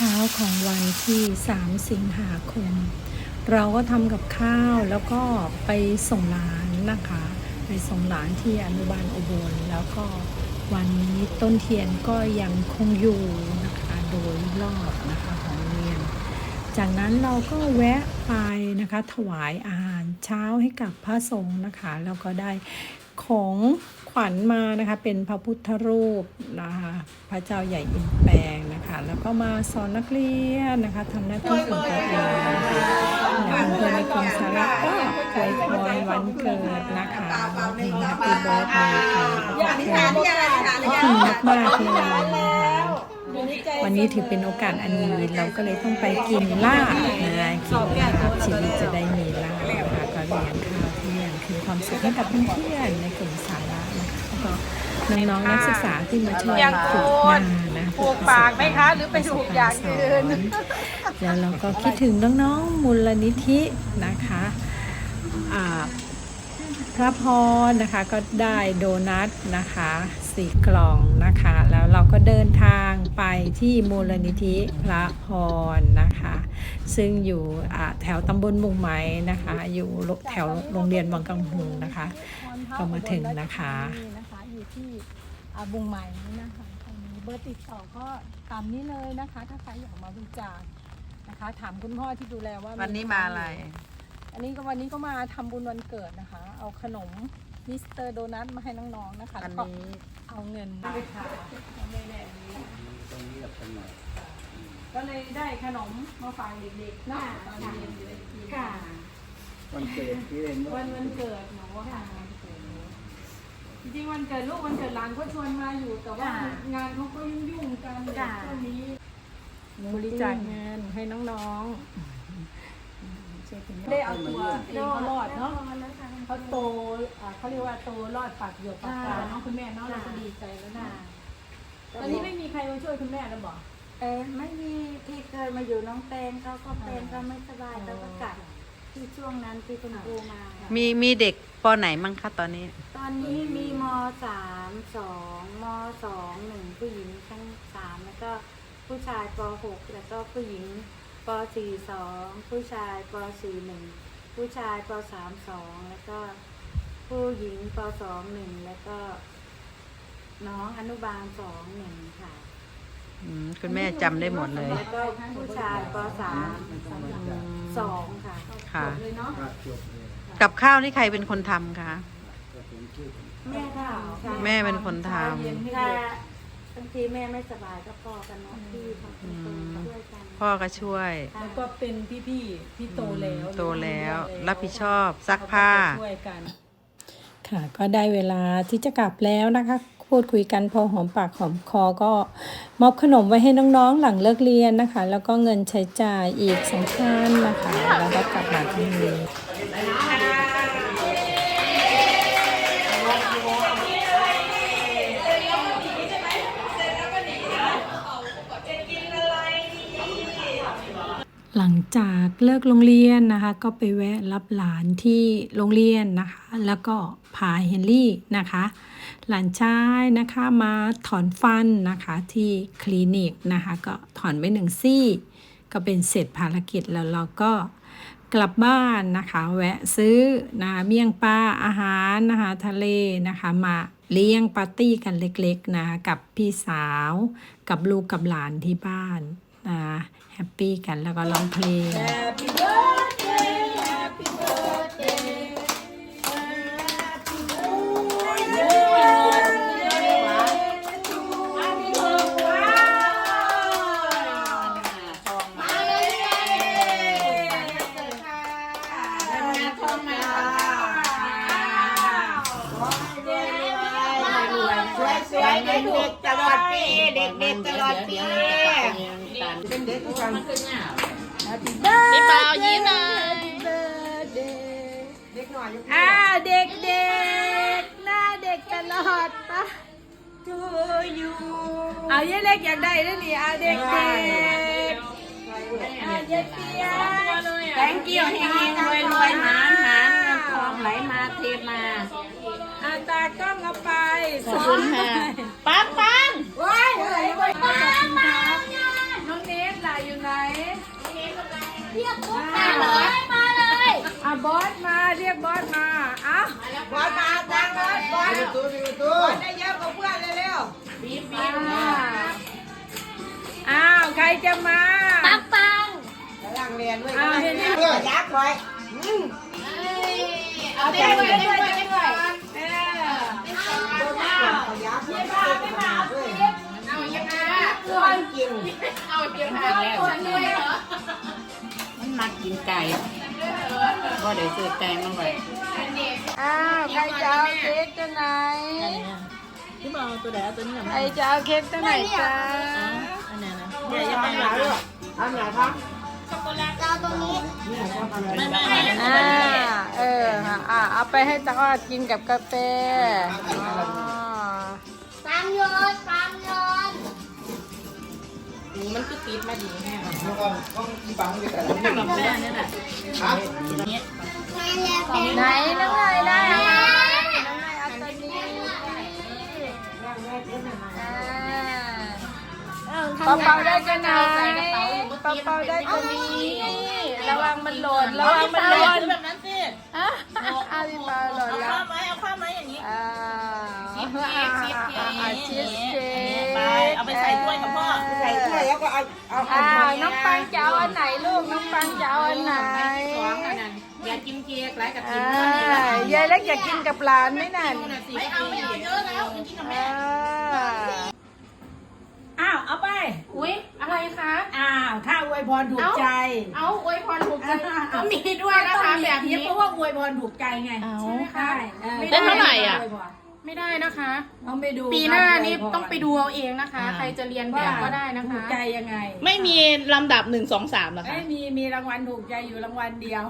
เช้าของวันที่ 3 สิงหาคม เราก็ทำกับข้าวแล้วก็ไปส่งหลานนะคะ ไปส่งหลานที่อนุบาลอุบล แล้วก็วันนี้ต้นเทียนก็ยังคงอยู่นะคะโดยรอบนะคะของโรงเรียน จากนั้นเราก็แวะไปนะคะถวายอาหารเช้าให้กับพระสงฆ์นะคะ แล้วก็ได้ของ ขวัญมานะคะเป็นพระพุทธรูปนะคะพระเจ้าใหญ่อินแปลงนะคะ แล้วก็มาสอนนักเรียนนะคะทำหน้าที่ของตัวเองนะคะแล้วเพื่อนในกลุ่มสาระก็อวยพรวันเกิดนะคะเพลง Happy Birthday ค่ะขอบคุณมากๆเลยนะคะวันนี้ถือเป็นโอกาสอันดีเราก็เลยต้องไปกินลาบนะกินลาบชีวิตจะได้มีลาบนะคะก็เลี้ยงข้า วเที่ยงคือความสุขให้กับเพื่อนๆในกลุ่มสาระนะคะแล้วก็น้องๆนักศึกษาที่มาช่วยฝึกงานนะปลูกปากไหมคะ หรือไปถูกอย่างอื่นแล้วเราก็คิดถึงน้องๆมูลนิธินะคะอ่า พระพรนะคะก็ได้โดนัทนะคะสี่กล่องนะคะ แล้วเราก็เดินทางไปที่มูลนิธิพระพรนะคะ ซึ่งอยู่อ่าแถวตำบลบุงไหมนะคะ อยู่แถวโรงเรียนวังกังหุงนะคะก็มาถึงนะคะนะคะอยู่ที่อ่าบุงใหม่นี่นะคะตรงนี้เบอร์ติดต่อก็ตามนี้เลยนะคะ ถ้าใครอยากมาบริจาคนะคะ ถามคุณพ่อที่ดูแลว่าวันนี้มาอะไร อันนี้ก็วันนี้ก็มาทำบุญวันเกิดนะคะ เอาขนมมิสเตอร์โดนัทมาให้น้องๆนะคะอัแล้นวก็นี้เอาเงินไปขายก็เลยได้ขนมมาฝากเด็กๆเนาะตอนเย็นเลยกินค่ะ วันเกิดที่เรียนวันวันเกิดหนูอะค่ะวันเกิดหนูจริงๆวันเกิดลูกวันเกิดหลานก็ชวนมาอยู่แต่ว่าค่ะงานเขาก็ยุ่งๆกันเลยค่ะช่วงนี้บริจาคเงินให้น้องๆช่วยคุณแม่ ได้เอาตัวเองเขารอดเนาะเขาโตอ่าเขาเรียกว่าโตรอดปากเหยียบปากกาเนาะคุณแม่เนาะเราก็ดีใจแล้วนะตอนนี้ไม่มีใครมาช่วยคุณแม่แล้วบอกเออไม่มีที่เคยมาอยู่น้องแตงเขาก็เป็นก็ไม่สบายเขาก็กลับที่ช่วงนั้นที่คุณครูมา มีมีเด็กปไหนมั่งคะตอนนี้ ตอนนี้มีมสามสองมสองหนึ่งผู้หญิงทั้งสามแล้วก็ผู้ชายปหกแล้วก็ผู้หญิง ปสี่สองผู้ชายปสี่หนึ่งผู้ชายปสามสองแล้วก็ผู้หญิงปสองหนึ่งแล้วก็ น้องอนุบาลสองหนึ่งค่ะอืมคุณแม่จำได้หมดเลย แล้วก็ผู้ชายปสามสองค่ะ ค่ะเลยเนาะภาพจบเลยกับข้าวนี่ใครเป็นคนทำคะ ก็เป็นชื่อแม่ทำค่ะ แม่เป็นคนทถ้า บางทีแม่ไม่สบายก็พ่อกันเนาะที่ทำเป็นคนช่วยกันำพ่อก็ช่วย แล้วก็เป็นพี่ๆที่โตแล้วโตแล้ว รับผิดชอบซักผ้าช่วยกัน ค่ะ ก็ได้เวลาที่จะกลับแล้วนะคะ พูดคุยกันพอหอมปากหอมคอก็มอบขนมไว้ให้น้องๆหลังเลิกเรียนนะคะ แล้วก็เงินใช้จ่ายอีกสองพันนะคะ แล้วก็กลับมาที่โรงเรียน งจากเลิกโรงเรียนนะคะ ก็ไปแวะรับหลานที่โรงเรียนนะคะ แล้วก็พาเฮนรี่นะคะ หลานชายนะคะมาถอนฟันนะคะที่คลินิกนะคะ ก็ถอนไปหนึ่งซี่ ก็เป็นเสร็จภารกิจแล้วเราก็กลับบ้านนะคะ แวะซื้อนะะเมี่ยงปลาอาหารนะคะทะเลนะคะมาเลี้ยงปาร์ตี้กันเล็กๆนะคะกับพี่สาว กับลูกกับหลานที่บ้านนะ แฮปปี้กันแล้วก็ร้องเพลงสว เด็กๆตลอดปีเด็กๆตลอดปีพี่เปายิ้มหน่อยอ่าเด็กเด็กๆหน้าเด็กตลอดปะ to you เอาเยเล็กอยากได้ด้วยนี่เอาเด็กเด็กๆอ่าเยเปีย thank you เฮงๆรวยๆหานหานเงินท องไหลมาเทมาอาตากล้องเอาไปขอบคุณค่ะปังปังว้ายอะไรวะปังปังน้องเนสหลานมาเลยอะบอสมาเรียกบอสมาเอ้าบอลมาตังบอลบอลตัวนี้ตัวได้เยอะกว่าเพื่อนเร็วอ่าอ้าวใครจะมาปังปังๆกำลังเรียนด้วยอ้าวเห็น ไหมเอยักษ์ไว้เอาใจด้วยด้วยด้วยเออเอายักษ์ไว้ไม่มาด้วยเอายังไงเอนกินเอาเพียงพอแล้วฉันด้วยเหรอมันมักกินไก่ก็เดี๋ยวซื้อไก่มาไว้อ้าวใครจะเอาเค้กตัวไหนที่บอกตัวไหนตัวนี้หรอใครจะเอาเค้กตัวไหนจ้าอันนี้นะเดี๋ยวยังไม่มาด้วยอันไหนค รับอ่า เอออ่าเอาไปให้ตะกอกินกับกาแฟอ๋อตามโยนตามโยนมันคือติดมาดีแม่ต้องปังไปแต่ตั้งหลับแม่นี่แหละไหนน้องไงได้ไหมน้องไงเอาตัวนี้อ่าเป่าๆได้กัน ไหนเป่าๆได้ตัวนี้ ระวังมันหล่นระวังมันหล่นแบบนั้นสิอะอาพี่เปาหล่นแล้วข้ามไหมเอาข้ามไหมอย่างนี้อ่าชีสเค้กชีสเค้กอ่าชีสเค้กไปเอาไปใส่ถ้วยกับพ่อใส่ถ้วยแล้วก็เอาเอาอ้าวน้องปังจะเอาอันไหนลูกน้องปังจะเอาอันไหนสองอันนั้นอยากกินเค้กหลายกับกินอ่ายายเล็กอยากกินกับหลานไหมนั่นไม่เอาไม่เอาเยอะแล้วกินกับแม่ อ่าอ้าวเอาไปอุ๊ยอะไรคะ อ้าวถ้าอวยพรถูกใจเอาอวยพรถูกใจก็มีด้วยนะคะแบบนี้เพราะว่าอวยพรถูกใจไงเอาใช่ไหมคะออได้เท่าไหร่อะไม่ได้นะคะต้องไปดูปีหน้าครับนี่วยพรต้องไปดูเอาเองนะคะ ใครจะเรียนแบบก็ได้นะถูคะกใจยังไง ไม่มีลำดับหนึ่งสองสามหรอคะไม่มีมีรางวัลถูกใจอยู่รางวัลเดียว